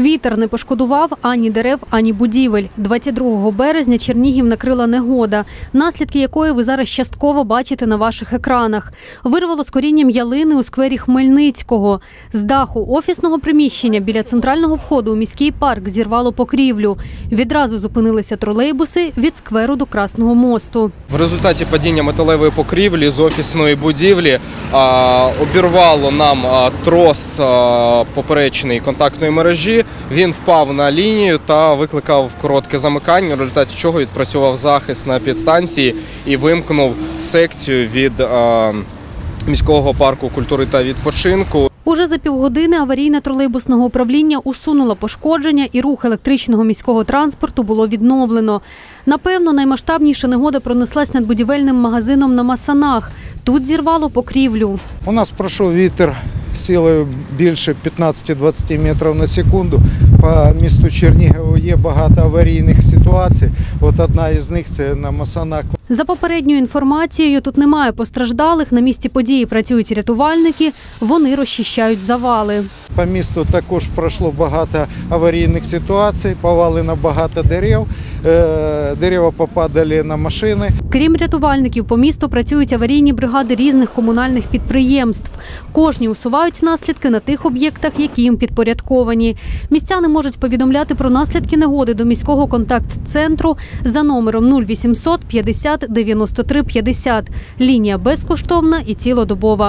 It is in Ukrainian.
Вітер не пошкодував ані дерев, ані будівель. 22 березня Чернігів накрила негода, наслідки якої ви зараз частково бачите на ваших екранах. Вирвало з корінням ялини у сквері Хмельницького. З даху офісного приміщення біля центрального входу у міський парк зірвало покрівлю. Відразу зупинилися тролейбуси від скверу до Красного мосту. В результаті падіння металевої покрівлі з офісної будівлі обірвало нам трос а, поперечної контактної мережі. Він впав на лінію та викликав коротке замикання, в результаті чого відпрацював захист на підстанції і вимкнув секцію від а, міського парку культури та відпочинку. Уже за півгодини аварійне тролейбусного управління усунуло пошкодження і рух електричного міського транспорту було відновлено. Напевно, наймасштабніша негода пронеслась над будівельним магазином на Масанах. Тут зірвало покрівлю. У нас пройшов вітер силою більше 15-20 метрів на секунду. По місту Чернігову є багато аварійних ситуацій. От одна із них це на Масанах. За попередньою інформацією, тут немає постраждалих. На місці події працюють рятувальники. Вони розчищають завали. По місту також пройшло багато аварійних ситуацій, повалено багато дерев, е, дерева попадали на машини. Крім рятувальників, по місту працюють аварійні бригади різних комунальних підприємств. Кожні усувають наслідки на тих об'єктах, які їм підпорядковані. Містяни можуть повідомляти про наслідки негоди до міського контакт-центру за номером 0800 50 93 50. Лінія безкоштовна і цілодобова.